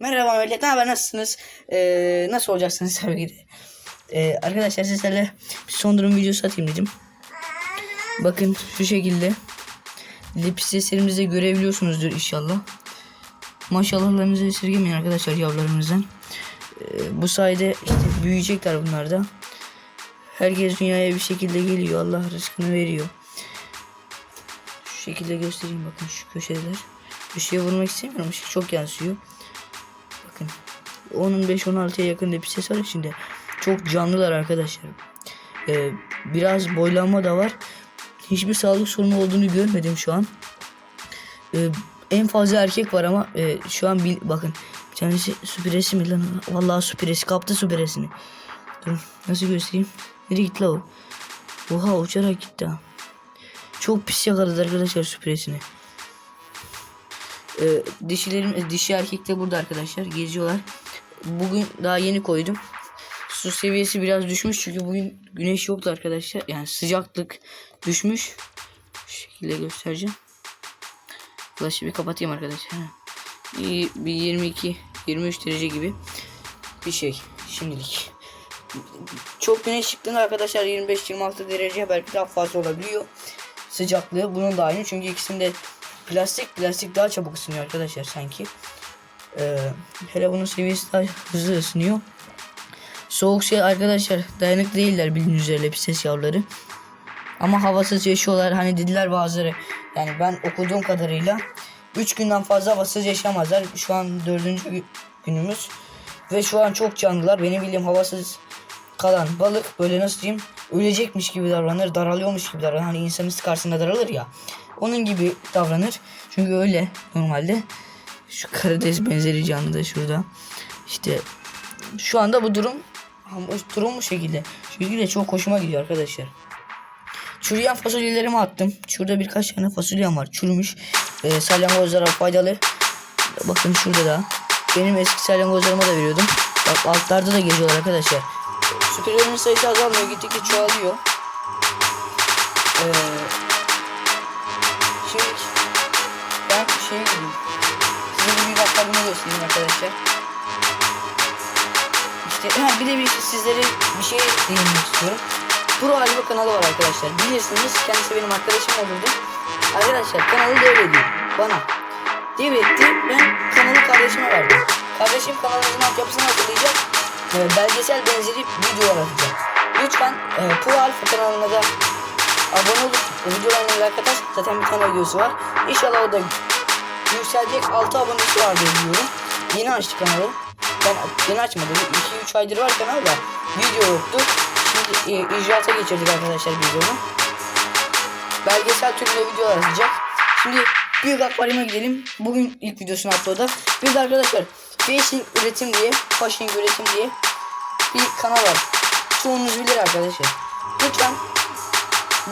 Merhaba millet, ne haber, nasılsınız? Ee, nasıl olacaksınız tabii ki de. Ee, arkadaşlar sizlerle bir son durum videosu atayım dedim. Bakın şu şekilde. Lip seslerimizi görebiliyorsunuzdur inşallah. Maşallahlarınızı esirgemeyin arkadaşlar yavrularımızdan. Ee, bu sayede işte büyüyecekler bunlar da. Herkes dünyaya bir şekilde geliyor. Allah rızkını veriyor. Şu şekilde göstereyim bakın şu köşeler. Bir şeye vurmak istemiyorum. Işık çok yansıyor. Bakın. 15-16'ya yakın da bir ses var içinde. Çok canlılar arkadaşlar. Ee, biraz boylanma da var. Hiçbir sağlık sorunu olduğunu görmedim şu an. Ee, en fazla erkek var ama e, şu an bil, bakın bir tanesi süpüresi mi lan? Vallahi süpüresi kaptı süpüresini. Dur nasıl göstereyim? Nereye gitti la o? Oha uçarak gitti ha. Çok pis yakaladı arkadaşlar süpüresini. Ee, dişilerim, e, dişi erkek de burada arkadaşlar geziyorlar. Bugün daha yeni koydum. Su seviyesi biraz düşmüş çünkü bugün güneş yoktu arkadaşlar. Yani sıcaklık düşmüş. Şu şekilde göstereceğim. Flaşı bir kapatayım arkadaşlar. Bir 22 23 derece gibi bir şey şimdilik. Çok güneş çıktığında arkadaşlar 25-26 derece belki daha fazla olabiliyor. Sıcaklığı bunun da aynı çünkü ikisinde plastik plastik daha çabuk ısınıyor arkadaşlar sanki. Ee, hele bunun seviyesi daha hızlı ısınıyor. Soğuk şey arkadaşlar dayanıklı değiller bildiğiniz üzere ses yavruları. Ama havasız yaşıyorlar. Hani dediler bazıları. Yani ben okuduğum kadarıyla 3 günden fazla havasız yaşamazlar. Şu an 4. günümüz. Ve şu an çok canlılar. Benim bildiğim havasız kalan balık böyle nasıl diyeyim ölecekmiş gibi davranır. Daralıyormuş gibi davranır. Hani insanın karşısında daralır ya. Onun gibi davranır. Çünkü öyle normalde. Şu karides benzeri canlı da şurada. İşte şu anda bu durum durum bu şekilde. Şu şekilde çok hoşuma gidiyor arkadaşlar. Çürüyen fasulyelerimi attım. Şurada birkaç tane fasulyem var. Çürümüş. Ee, salyangozlara faydalı. Bakın şurada da. Benim eski salyangozlarıma da veriyordum. Bak altlarda da geziyorlar arkadaşlar. Süpürgelerin sayısı azalmıyor. Gittikçe çoğalıyor. Ee, şimdi ben şeye gideyim. Size bir büyük aktarımı göstereyim arkadaşlar. İşte ha, bir de bir sizlere bir şey değinmek istiyorum. Pro Alba kanalı var arkadaşlar. Bilirsiniz kendisi benim arkadaşım olurdu. Arkadaşlar kanalı devredeyim bana. Devretti ben kanalı kardeşime verdim. Kardeşim kanalımızın altyapısını hazırlayacak. E, belgesel benzeri videolar atacak. Lütfen e, Pro Alfa kanalına da abone olup videolarına like atar. Zaten bir tane videosu var. İnşallah o da yükselecek 6 abonesi var diye biliyorum. Yeni açtı kanalı. Ben yeni açmadım. 2-3 aydır var kanalda. Video yoktu. Şimdi e, icraata geçirdik arkadaşlar biz. Belgesel türünde videolar atacak. Şimdi büyük akvaryuma gidelim. Bugün ilk videosunu upload'a. De arkadaşlar Facing üretim diye, Fashing üretim diye bir kanal var. Çoğunuz bilir arkadaşlar. Lütfen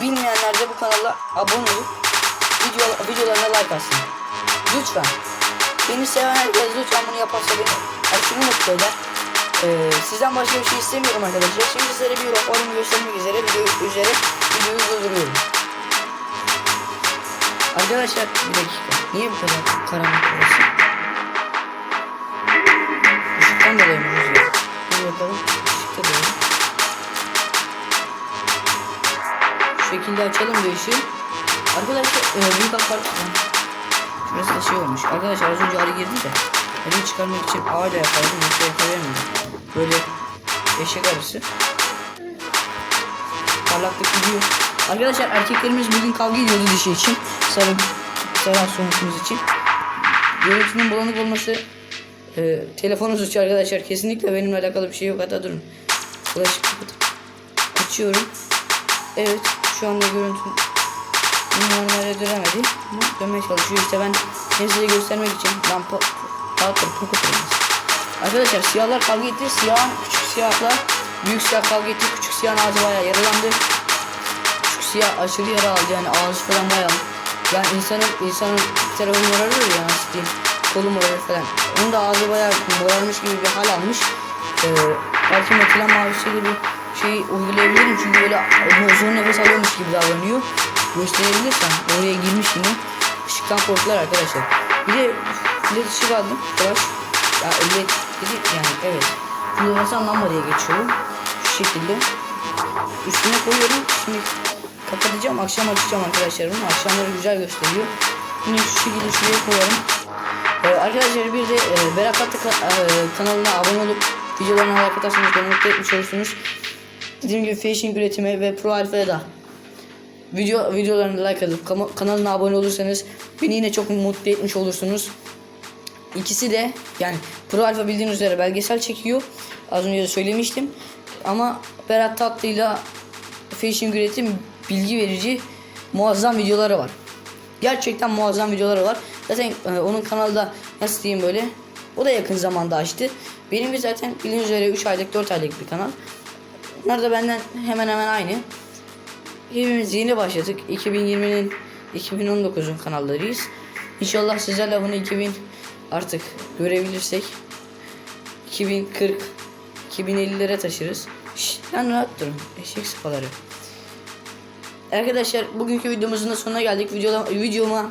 bilmeyenler de bu kanala abone olup video, videolarına like atsın. Lütfen. Beni seven herkes lütfen bunu yaparsa beni aşırı mutlu eder. Ee, sizden başka bir şey istemiyorum arkadaşlar. Şimdi sizlere bir raporumu göstermek üzere video üzere videoyu durduruyorum. Arkadaşlar bir dakika. Niye bu kadar karanlık burası? Işıktan dolayı mı rüzgar? Bir bakalım. Işıkta dolayı. Şu şekilde açalım bir ışığı. Arkadaşlar e, büyük akvar... Şurası da şey olmuş. Arkadaşlar az önce arı girdi de. Arıyı çıkarmak için ağla yapardım. Yoksa yakalayamıyorum. Böyle eşek arısı. Parlaklık gidiyor. Arkadaşlar erkeklerimiz bugün kavga ediyordu dişi için. Sarı, sarı sonuçumuz için. Görüntünün bulanık olması e, telefonu suçu arkadaşlar. Kesinlikle benimle alakalı bir şey yok. Hatta durun. Kapatıp açıyorum. Evet şu anda görüntü normale dönemedi. Dönmeye çalışıyor. İşte ben size göstermek için lampa kokutayım. Arkadaşlar siyahlar kavga etti. Siyah küçük siyahlar büyük siyah kavga etti. Küçük siyahın ağzı bayağı yaralandı. Küçük siyah aşırı yara aldı yani ağzı falan bayağı. Yani insanın insanın bir tarafı morarır ya nasıl diyeyim. Kolu morarır falan. Onun da ağzı bayağı morarmış gibi bir hal almış. Ee, belki metilen mavisiyle bir şey uygulayabilirim çünkü böyle zor nefes alıyormuş gibi davranıyor. Gösterebilirsem oraya girmiş yine. Işıktan korktular arkadaşlar. Bir de bir de ışık aldım. Flash. Ya üret yani evet. Floresan lamba diye geçiyor. Şu şekilde. Üstüne koyuyorum. Şimdi kapatacağım. Akşam açacağım arkadaşlar bunu. Akşamları güzel gösteriyor. Bunu şu şekilde şuraya koyalım. Ee, arkadaşlar bir de e, Berat Atlı ka- e, kanalına abone olup videolarına like atarsanız beni mutlu etmiş olursunuz. Dediğim gibi phishing üretimi ve Pro Alpha'ya da video videolarını like atıp kanalına abone olursanız beni yine çok mutlu etmiş olursunuz. İkisi de yani Pro Alpha bildiğiniz üzere belgesel çekiyor. Az önce de söylemiştim. Ama Berat Tatlı'yla Fashion Üretim bilgi verici muazzam videoları var. Gerçekten muazzam videoları var. Zaten e, onun kanalda nasıl diyeyim böyle o da yakın zamanda açtı. Benimki zaten bildiğiniz üzere 3 aylık 4 aylık bir kanal. Bunlar da benden hemen hemen aynı. Hepimiz yeni başladık. 2020'nin 2019'un kanallarıyız. İnşallah sizlerle bunu 2000 artık görebilirsek 2040 2050'lere taşırız. Şşt, lan rahat durun. Eşek sıfaları. Arkadaşlar bugünkü videomuzun da sonuna geldik. Videoda, videoma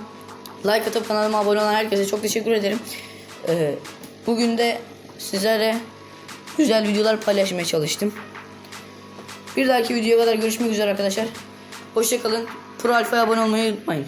like atıp kanalıma abone olan herkese çok teşekkür ederim. Ee, bugün de sizlere güzel videolar paylaşmaya çalıştım. Bir dahaki videoya kadar görüşmek üzere arkadaşlar. Hoşçakalın. Pro Alfa'ya abone olmayı unutmayın.